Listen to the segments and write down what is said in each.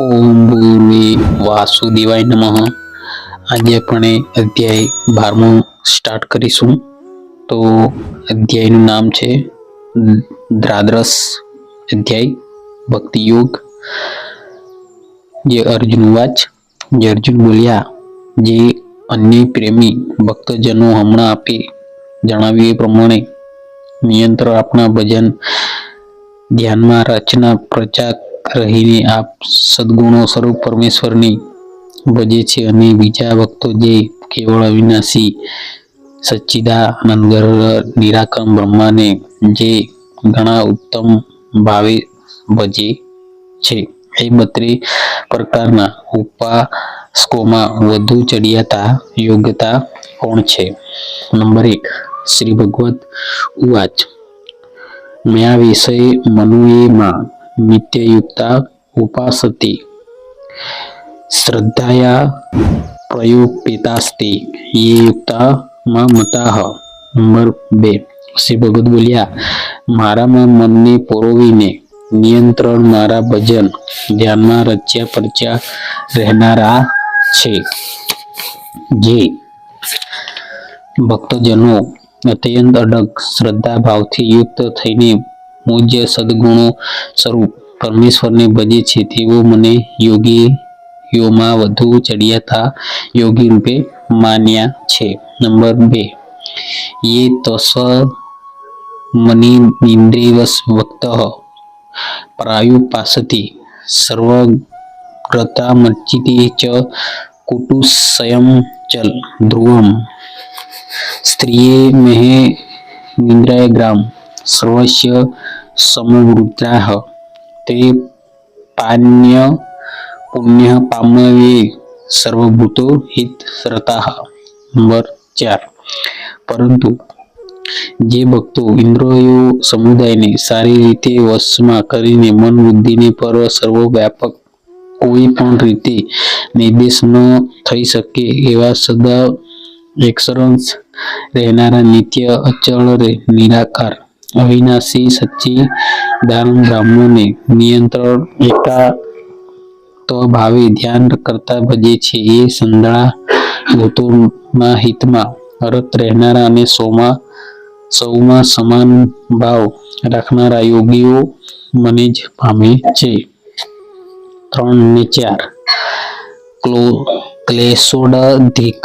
ઓમ ભૂર્વે વાસુદેવાય નમઃ. આજે આપણે અધ્યાય બારમું સ્ટાર્ટ કરીશું. તો અધ્યાયનું નામ છે દ્રાદ્રસ અધ્યાય, ભક્તિ યોગ. જે અર્જુન વાચ, જે અર્જુન બોલ્યા, જે અન્ય પ્રેમી ભક્તજનો હમણાં આપે, જણાવ્યું એ પ્રમાણે નિયંત્રણ આપણા ભજન, ધ્યાનમાં રચના, પ્રચાર રહીને આપ સદગુણો સ્વરૂપ પરમેશ્વરની ભજે છે અને બીજા ભક્તો જે કેવળ અવિનાશી, સચ્ચિદાનંદ નિરાકમ બ્રહ્માને જે ઘણા ઉત્તમ ભાવે ભજે છે. એ બત્રીસ પ્રકારના ઉપાસકોમાં વધુ ચડિયાતા યોગ્યતા કોણ છે? નંબર એક, શ્રી ભગવત ઉવાચ. મેં આ વિષય મનુએમાં નિત્યયુક્તા ઉપાસતે શ્રદ્ધાયા પ્રયોપેતાસ્તે યે યુક્તા માં મતાહ નંબર બે શ્રી ભગત બોલ્યા મારામાં મનને પરોવીને નિયંત્રણ મારા ભજન ધ્યાનમાં રચ્યા પરચ્યા રહેનારા છે જે ભક્તજનો અત્યંત અડગ શ્રદ્ધા ભાવથી યુક્ત થઈને મુજ સદગુણો સ્વરૂપ. પરમેશ્વરને ભજે છે, તેઓ મને યોગીઓમાં વધુ ચડિયાતા યોગી રૂપે માન્યા છે. નંબર બે. યે તસ મની ઇન્દ્રિયવશ ભક્ત પ્રાયુપાસતી સર્વગ્રતામર્ચિતે ચ કુટુસયમ ચલ ધ્રુવમ. સ્ત્રીએ મહે નિંદ્રાય ગ્રામ તે પાન્ય પુણ્ય પામવે સર્વભૂતો હિત સરતા નંબર ચાર. પરંતુ જે ભક્તો ઇન્દ્રિયો સમુદાયને સારી રીતે વશમાં કરીને મન બુદ્ધિને પર સર્વવ્યાપક કોઈ પણ રીતે નિર્દેશ ન થઈ શકે એવા સદા એક્સરન્સ રહેનારા નિત્ય અચળ નિરાકાર અવિનાશી, સચ્ચી, દાન બ્રહ્મને નિયંત્રણ તો ભાવે ધ્યાન કરતા ભજે છે એ સંધળા ભૂતોના હિતમાં. રત રહેનારા અને સોમાં, સૌમાં સમાન ભાવ રાખનારા યોગીઓ મને જ પામે છે. ત્રણ ને ચાર. ક્લો ક્લેશોડધિક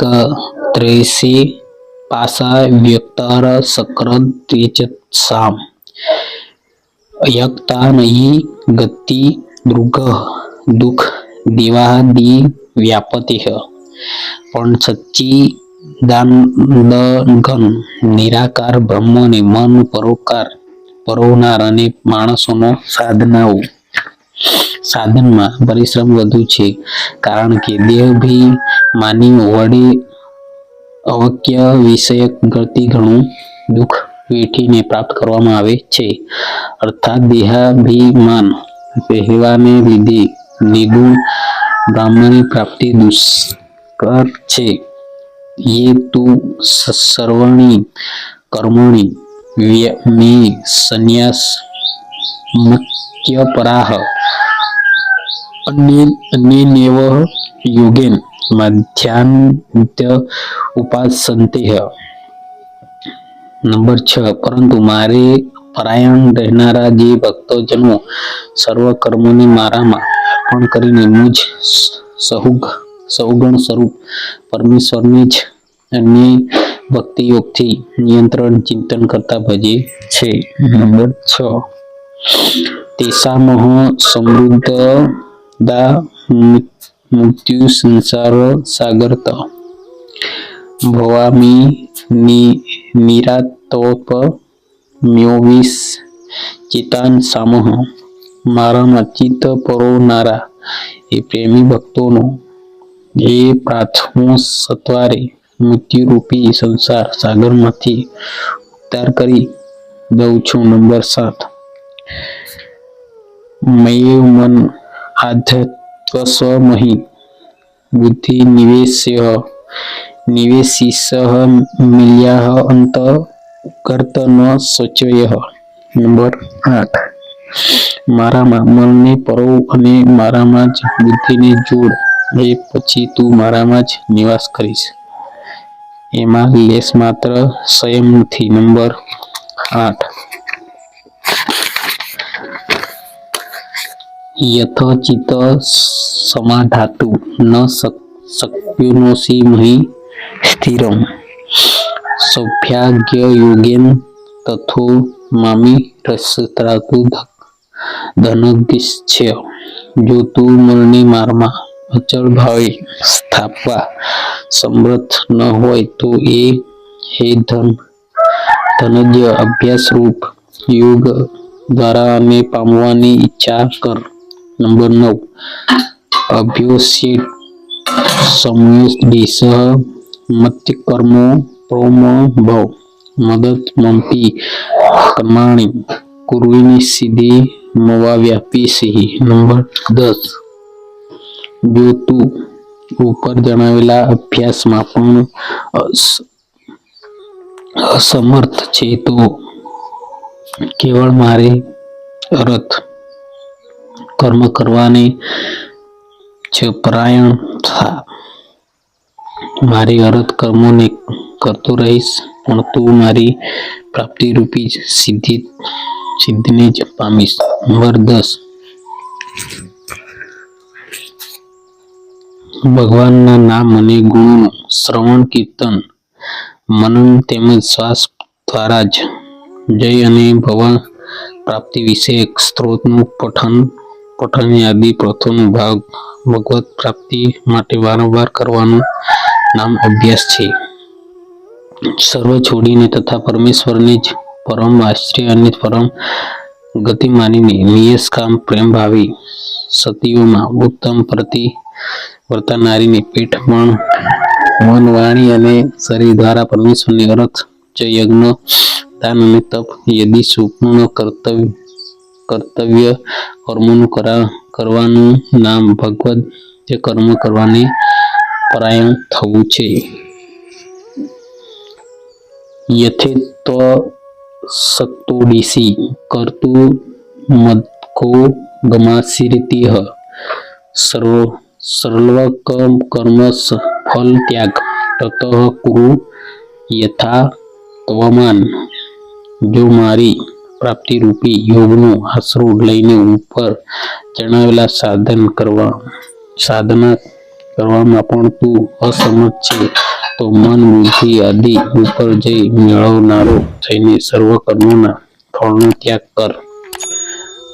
ત્રેસી પાસા વ્યક્તર સક્રદ સામ. યક્તા નહીં ગતિ દુર્ગ. દુઃખ દિવાદી વ્યાપતિહ. પણ સચ્ચી દાનગન નિરાકાર બ્રહ્મને મન પરોકાર. પરોવનાર અને માણસોનો સાધનાઓ. સાધનમાં પરિશ્રમ વધુ છે. કારણ કે દેહભિમાની વડે અવક્ય વિષયક ગતિ ઘણું દુઃખ વેઠીને પ્રાપ્ત કરવામાં આવે છે. અર્થાત દેહાભિમાન રહેવાને લીધે નિગુણ બ્રાહ્મણની પ્રાપ્તિ દુષ્કર છે. યે તુ સર્વણી કર્મણી મે સંન્યાસ મત્યપરાહ અન્ય યોગેન મધ્યાન્ત્ય ઉપાસન્તેહ નંબર છ, પરંતુ મારે પરાયણ રહેનારા જે ભક્તજનો સર્વ કર્મોને મારામાં અર્પણ કરીને મુજ સહુગ સૌગણ સ્વરૂપ પરમેશ્વરને જ અન્ય ભક્તિ યોગથી નિયંત્રણ, ચિંતન કરતા ભજે છે. નંબર છ તેષામહ સમૃદ્ધદા મૃત્યુ સંસાર સાગરત. ભવામી નિરાતોપ મ્યોવિસ, ચિતાન સામહ. મારામાં ચિત્ત પરોનારા એ પ્રેમી ભક્તોનો એ પ્રાથમો સત્વારે મૃત્યુરૂપી સંસાર સાગરમાંથી ઉદ્ધાર કરી દઉં છું. નંબર સાત. મયે મન આધત્વસ્વમહી બુદ્ધિ નિવેશ્ય નિવેશિસઃ મિલ્યાહ અંત કર્ત ન શોચય નંબર આઠ મારામાં મનને પરો અને મારામાં જ બુદ્ધિને જોડ એ પછી તું મારામાં જ નિવાસ કરીશ એમાં લેશ માત્ર સંયમથી નંબર આઠ યથોચિત સમાધાતુ ન શક- શક્યુનોસી મહી સ્થિરમ. સભ્યાગ્ય યોગેન તથો મામી રસતરાતુ ધનગિચ્છ જો તું મનની મારમાં અચળ ભાવે સ્થાપવા સમર્થ ન હોય તો એ હે ધન, ધનજ્ય અભ્યાસ રૂપ યોગ દ્વારા અમે પામવાની ઈચ્છા કર. નંબર નવ. અભ્યોસિત સંયુષ મત્ય કર્મો, પ્રોમ, ભવ મદત મંપી કર્માણી કુર્વિની સિદ્ધિ મવા વ્યાપી સિંહ. નંબર દસ. જો ઉપર જણાવેલા અભ્યાસમાં પણ અસમર્થ છે તો, કેવળ મારે અરથ કર્મ કરવાની છે પરાયણ થા. મારી અરત કર્મોને કરતો રહીશ, પણ તું મારી પ્રાપ્તિ રૂપી જ સિદ્ધિ, સિદ્ધિને જ પામીશ. નંબર દસ. ભગવાનના નામ અને ગુણોનું શ્રવણ, કીર્તન, મનન તેમજ શ્વાસ દ્વારા જ જય અને ભવન પ્રાપ્તિ વિષયક સ્ત્રોતનું પઠન પઠન યાદી પ્રથમ ભાગ ભગવત પ્રાપ્તિ માટે વારંવાર કરવાનું નામ અભ્યાસ છે. સર્વ છોડીને તથા પરમેશ્વરને જ પરમ આશ્રય અને પરમ ગતિ માનીને નિયસ્કામ પ્રેમ ભાવી. સતીઓમાં ઉત્તમ પ્રતિ વર્તનારીની પીઠ પણ મન, વાણી અને શરીર દ્વારા પરમેશ્વરની અર્થ યજ્ઞ દાન અને તપ યદિ સુપૂર્ણ કર્તવ્ય કર્તવ્ય કર્મોનું કરા કરવાનું નામ ભગવદ તે કર્મ કરવાને પરાયણ થવું છે યથેત્વ સક્તોડીસી કરતું મદકો ગમાસિરિતિહ સર્વ સર્વ કર્મ ફલ ત્યાગ તત કુરુ યથા ત્વમાન જો મારી પ્રાપ્તિ રૂપી યોગનો આશરો લઈને ઉપર જણાવેલા સાધન કરવા, સાધના કરવામાં પણ તું અસમર્થ છે. તો મન, બુદ્ધિ આદિ ઉપર જઈ મેળવનારો થઈને સર્વ કર્મોના ફળનો ત્યાગ કર.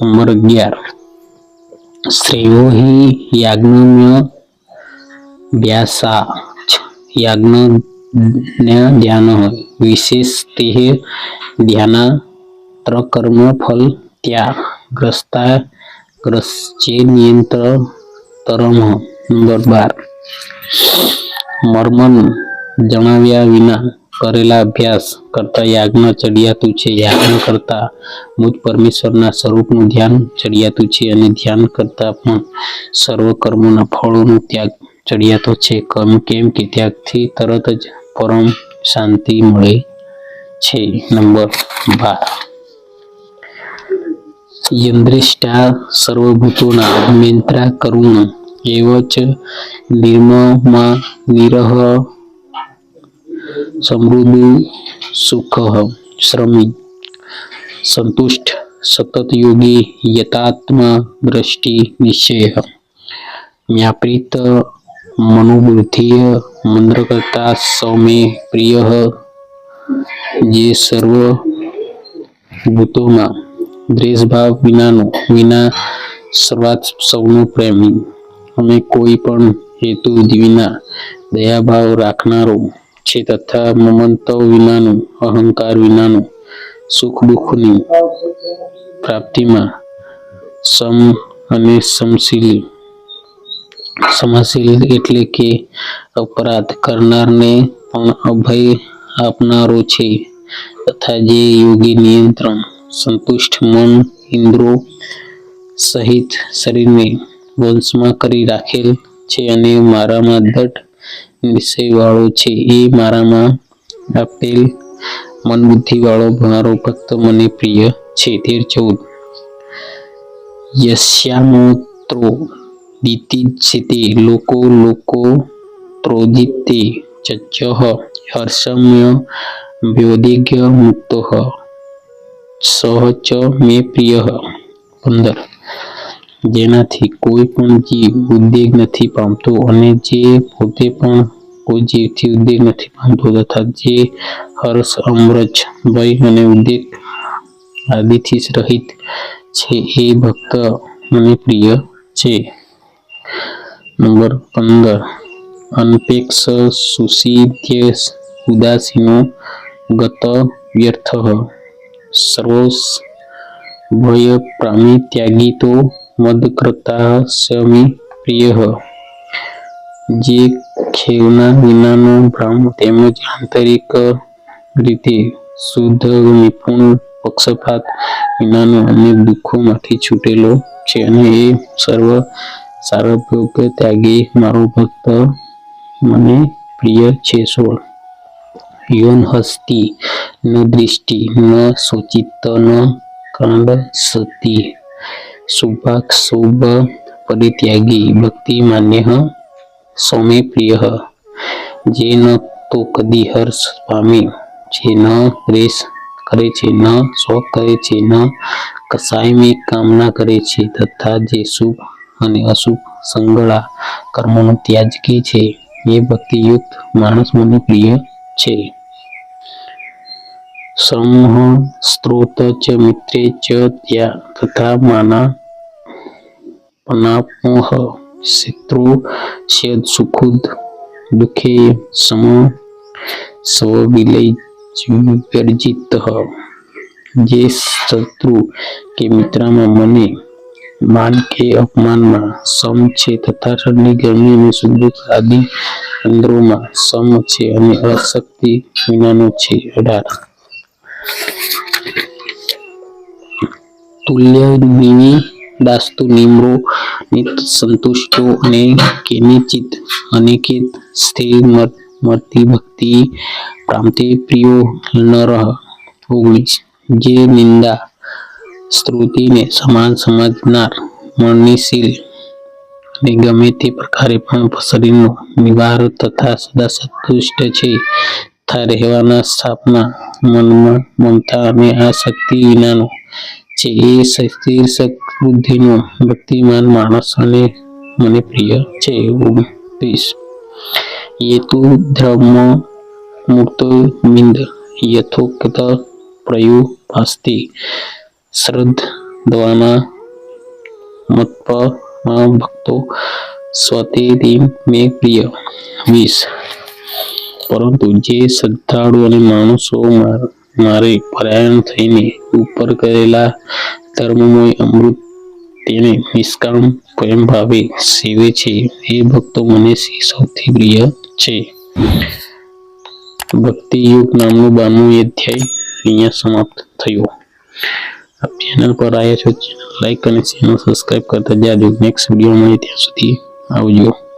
નંબર અગિયાર. શ્રેયો હિ યાજ્ઞમ્ય વ્યાસા. યાજ્ઞ ધ્યાન વિશેષ તે ધ્યાના ત્રકર્મ ફલ ત્યાગ ગ્રસ્તા ગ્રસ્ચે નિયંત્ર તરમ નંબર બાર. મર્મન જણાવ્યા વિના કરેલા અભ્યાસ કરતા યાજ્ઞ ચડિયાતું છે. યાજ્ઞ કરતા મુજ પરમેશ્વરના સ્વરૂપનું ધ્યાન ચડિયાતું છે અને ધ્યાન કરતા પણ સર્વ કર્મોના ફળોનો ત્યાગ ચડિયાતો છે. કર્મ કેમ કે ત્યાગથી તરત જ પરમ શાંતિ મળે છે? નંબર બાર. યંદ્રિષ્ટા સર્વભૂતોના મેંત્રા કરુણ એવ ચ નિર્મમાં નિરહ સમૃદ્ધિ સુખ શ્રમી. સંતુષ્ટ સતત યોગી યતાત્મા દ્રષ્ટિ નિશ્ચય. મ્યાપ્રીત મનોબુદ્ધિય મંત્ર કરતા સૌમે પ્રિય. જે સર્વ ભૂતોમાં દ્વેષભાવ વિનાનો, વિના સર્વાત સૌનો પ્રેમી. અને કોઈ પણ હેતુ વિના દયાભાવ રાખનારો છે તથા મમંતવ વિનાનું, અહંકાર વિનાનું સુખ દુઃખની પ્રાપ્તિમાં સમ અને સમશીલી. સમાશીલ એટલે કે અપરાધ કરનારને પણ અભય આપનારો છે તથા જે યોગી નિયંત્રણ સંતુષ્ટ મન, ઇન્દ્રો સહિત શરીરને વંશમાં કરી રાખેલ છે અને મારામાં દઢ નિશ્ચય વાળો છે. એ મારામાં આપેલ મન બુદ્ધિ વાળો મારો ભક્ત મને પ્રિય છે. તેર ચૌદ. યસ્યામોત્રો દિતિચ્છિતે લોકો લોકો ત્રોજિતે ચચ્ચહ હર્ષમ્ય વ્યોદિગ્ય મુક્તો સહ ચ મે પ્રિય પંદર જેનાથી કોઈ પણ જીવ ઉદ્વેગ નથી પામતો અને જે પોતે પણ કોઈ જીવથી ઉદ્વેગ નથી પામતો તથા જે હર્ષ અમરજ ભય અને ઉદ્વેગ આદિથી રહિત છે એ ભક્ત મને પ્રિય છે. નંબર પંદર. અનપેક્ષ સુસિધ્ય ઉદાસીનો ગત વ્યર્થ સર્વસ ભય પ્રામિત્યાગી તો મદકર્તા સમી પ્રિય જે ખેવના વિનાનો ભ્રમ તેમજ આંતરિક રીતે શુદ્ધ નિપુણ પક્ષપાત વિનાનો અને દુઃખોમાંથી છૂટેલો છે અને એ સર્વ સારભોગ ત્યાગી મારો ભક્ત મને પ્રિય છે સોળ યોન ન દૃષ્ટિ ન શોચિત ન કાંડ સતી. શુભાક શુભ પરિત્યાગી, ભક્તિ માન્ય સૌમે પ્રિય. જે ન તો કદી હર્ષ પામે, જે ન પ્રેસ કરે છે ન શોખ કરે છે ન કસાયની કામના કરે છે તથા જે શુભ અને અશુભ સંગળા કર્મોનો ત્યાજકી છે. એ ભક્તિયુક્ત માણસ મને પ્રિય છે. સમૂહ, સ્ત્રોત ચ મિત્રે ચ ત્યાં તથા માના પનાપમોહ શત્રુ સ્યદ સુખુદ, દુઃખે સમ વર્જિત જે શત્રુ કે મિત્રમાં મને માન કે અપમાનમાં સમ છે તથા ઠંડી ગરમી અને સુદુખ આદિ અંદરોમાં સમ છે અને અશક્તિ વિનાનો છે અઢાર. તુલ્ય દેવી દાસ્તુ, નિમ્રો સંતુષ્ટો અને કેનિચિત અનિકેત, સ્થિર મળતી ભક્તિ, પ્રાંતે, પ્રિયો નર ઓગણીસ. જે નિંદા, સ્તુતિને સમાન સમજનાર મરણીશીલ અને ગમે તે પ્રકારે પણ શરીરનો નિવાર તથા સદા સંતુષ્ટ છે. તથા રહેવાના સ્થાપના મનમાં મમતા અને આસક્તિ વિનાનો છે એ સ્થિર બુદ્ધિનો ભક્તિમાન માણસ અને મને પ્રિય છે ઓગણત્રીસ યેતુ ધર્મ મુક્તો મિંદ યથોક્ત પ્રયુપાસ્તિ શ્રદ્ધવાના મત્પમાં ભક્તો સ્વતેથી મેં પ્રિય વીસ પરંતુ જે શ્રદ્ધાળુ અને માણસો માર- પરાયણ થઈને ઉપર કરેલા ધર્મમય અમૃત તેને નિષ્કામ પ્રેમ ભાવે સેવે છે. એ ભક્તો, મને સૌથી પ્રિય છે? ભક્તિ યુગ નામનું બારમું અધ્યાય અહીંયા સમાપ્ત થયો. આપ ચેનલ પર આવ્યા છો લાઈક અને ચેનલ સબસ્ક્રાઈબ કરતા જાજો. નેક્સ્ટ વીડિયો મળે ત્યાં સુધી આવજો.